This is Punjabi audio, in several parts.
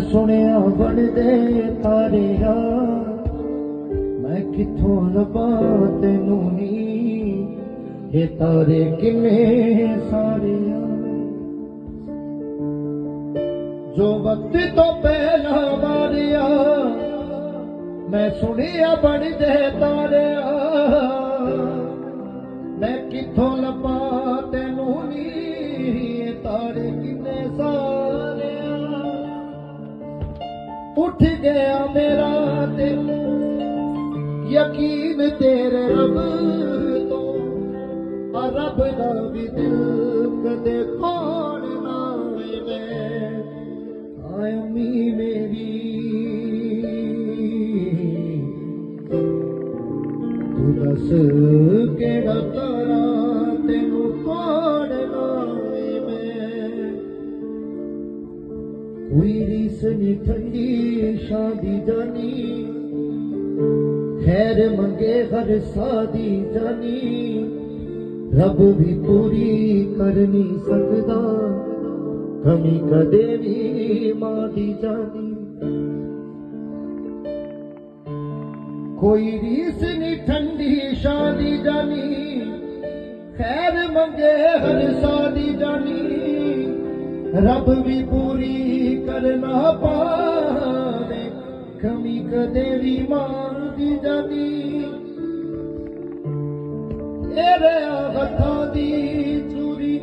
ਬਣਦੇ ਤਾਰਿਆ ਮੈਂ ਕਿੱਥੋਂ ਲੱਭਾਂ ਤੈਨੂੰ ਨੀ? ਇਹ ਤਾਰੇ ਕਿੰਨੇ ਸਾਰੇ ਆ? ਜੋ ਵਕਤ ਤੋਂ ਪਹਿਲਾਂ ਮਾਰਿਆ ਮੈਂ ਸੁਣਿਆ ਬਣਦੇ ਤਾਰਿਆ ਮੈਂ ਕਿੱਥੋਂ ਲੱਭਾਂ ਤੈਨੂੰ ਨੀ? ਇਹ ਤਾਰੇ ਗਿਆ ਮੇਰਾ ਤੇ ਯਕੀਨ ਤੇਰੇ ਰੱਬ ਤੋਂ। ਆ ਰੱਬ ਦਾ ਵੀ ਦਿਲ ਕਦੇ ਖੋੜ ਨਾ ਮੈਂ ਆਏ ਮੀ ਮੇਰੀ। ਤੂੰ ਦੱਸ ਕਿਹੜਾ ਤਾਰਾ ਤੈਨੂੰ ਕੋੜਨਾ ਏ ਮੈਂ ਕੋਈ ਰੀਸ ਨਹੀਂ ਠੰਡੀ ਜਾਨੀ, ਖੈਰ ਮੰਗੇ ਹਰ ਸਾਦੀ ਜਾਨੀ। ਰੱਬ ਵੀ ਪੂਰੀ ਕਰ ਨਹੀਂ ਸਕਦਾ, ਕਮੀ ਕਦੇ ਵੀ ਮਾਂ ਦੀ ਜਾਨੀ। ਕੋਈ ਰੀਸ ਨਹੀਂ ਠੰਡੀ ਸ਼ਾਦੀ ਜਾਨੀ, ਖੈਰ ਮੰਗੇ ਹਰ ਸਾਦੀ ਜਾਨੀ। ਰੱਬ ਵੀ ਪੂਰੀ ਕਰਨਾ ਪਾ ਕਮੀ ਕਦੇ ਵੀ ਮਾਂ ਦੀ ਜਾਨੀ ਤੇਰੇ ਹੱਥਾਂ ਦੀ ਚੂਰੀ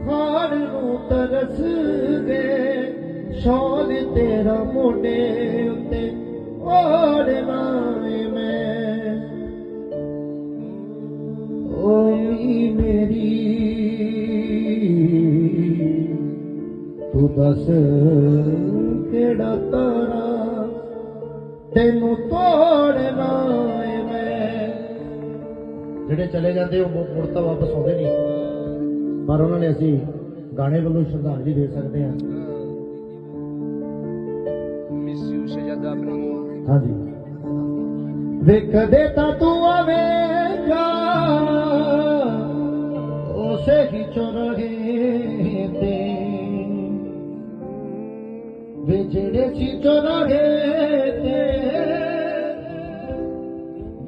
ਖਾਣ ਨੂੰ ਤਰਸ ਗਏ ਸ਼ੌਲ ਤੇਰਾ ਮੋਢੇ ਉੱਤੇ ਓੜਨਾ ਮੈਂ। ਓ ਮੀ ਮੇਰੀ, ਤੂੰ ਦੱਸ ਕਿਹੜਾ ਤਾਰਾ ਤੈਨੂੰ ਤੋੜਨਾ ਏ ਮੈਂ। ਜਿਹੜੇ ਚਲੇ ਜਾਂਦੇ ਉਹ ਮੁੜ ਤਾਂ ਵਾਪਸ ਆਉਂਦੇ ਨਹੀਂ। ਪਰ ਉਹਨਾਂ ਨੇ ਅਸੀਂ ਗਾਣੇ ਵੱਲੋਂ ਸ਼ਰਧਾਂਜਲੀ ਦੇ ਸਕਦੇ ਹਾਂ। ਮਿਸ ਯੂ ਸ਼ਹਜ਼ਾਦਾ ਅਬਨੂ ਹਾਂਜੀ। ਵੇਖਦੇ ਤਾਂ ਤੂੰ ਆਵੇਂਗਾ ਉਸੇ ਹੀ ਚੋਰਗੇ ਤੇ। ਵੇ ਜਿਹੜੇ ਸੀ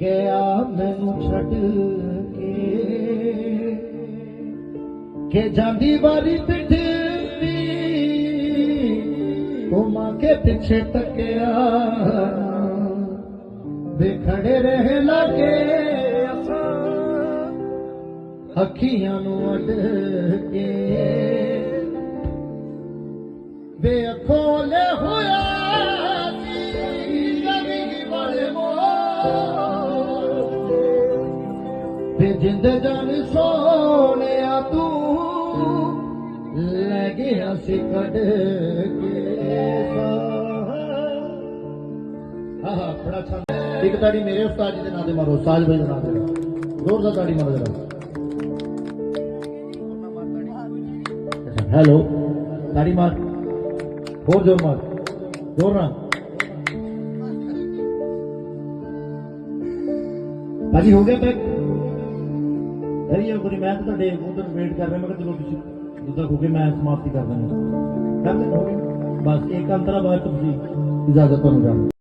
ਗਿਆ ਮੈਨੂੰ ਛੱਡ ਕੇ। ਕਿ ਜਾਂਦੀ ਵਾਰੀ ਪਿੱਠ ਘੁਮਾ ਕੇ ਪਿੱਛੇ ਤੱਕਿਆ। ਵੇ ਖੜੇ ਰਹੇ ਲਾਗੇ ਅਸਾਂ, ਅੱਖੀਆਂ ਨੂੰ ਅੱਡ ਕੇ। ਵੇ ਅੱਖੋਂ ਲੈ ਹੋਇਆ ਜਿੰਦ ਜਾਨ ਸੋਹਣਿਆ ਤੂੰ, ਲੈ ਗਿਆ ਸੀ ਕੱਢ ਕੇ ਸਾਹ। ਆਹ, ਬੜਾ ਅੱਛਾ। ਇੱਕ ਤਾੜੀ ਮੇਰੇ ਉਸਤਾਦ ਜੀ ਦੇ ਨਾਂ ਤੇ ਮਾਰੋ, ਸਾਜ ਭਾਈ ਦੇ ਨਾਂ ਤੇ। ਜ਼ੋਰ ਦਾ ਤਾੜੀ ਮਾਰੋ ਜਰਾ। ਹੈਲੋ, ਤਾੜੀ ਮਾਰ। ਹੋਰ ਜ਼ੋਰ ਮਾਰ। ਜ਼ੋਰ ਨਾਲ। ਭਾਜੀ, ਹੋ ਗਿਆ ਪੈਕ ਅਰੇ ਕੋਈ ਮੈਂ ਤਾਂ ਤੁਹਾਡੇ ਉਧਰ ਵੇਟ ਕਰ ਰਿਹਾ, ਮੈਂ ਕਿਹਾ ਚਲੋ ਤੁਸੀਂ ਜਿੱਦਾਂ ਹੋ ਮੈਂ ਸਮਾਪਤੀ ਕਰ ਦਿੰਦਾ। ਕਰ ਦਿੰਦਾ ਬਸ ਇੱਕ ਅੰਤਰਾ ਬਾਅਦ 'ਚ ਤੁਸੀਂ ਇਜਾਜ਼ਤ ਤੁਹਾਨੂੰ ਜਾਣ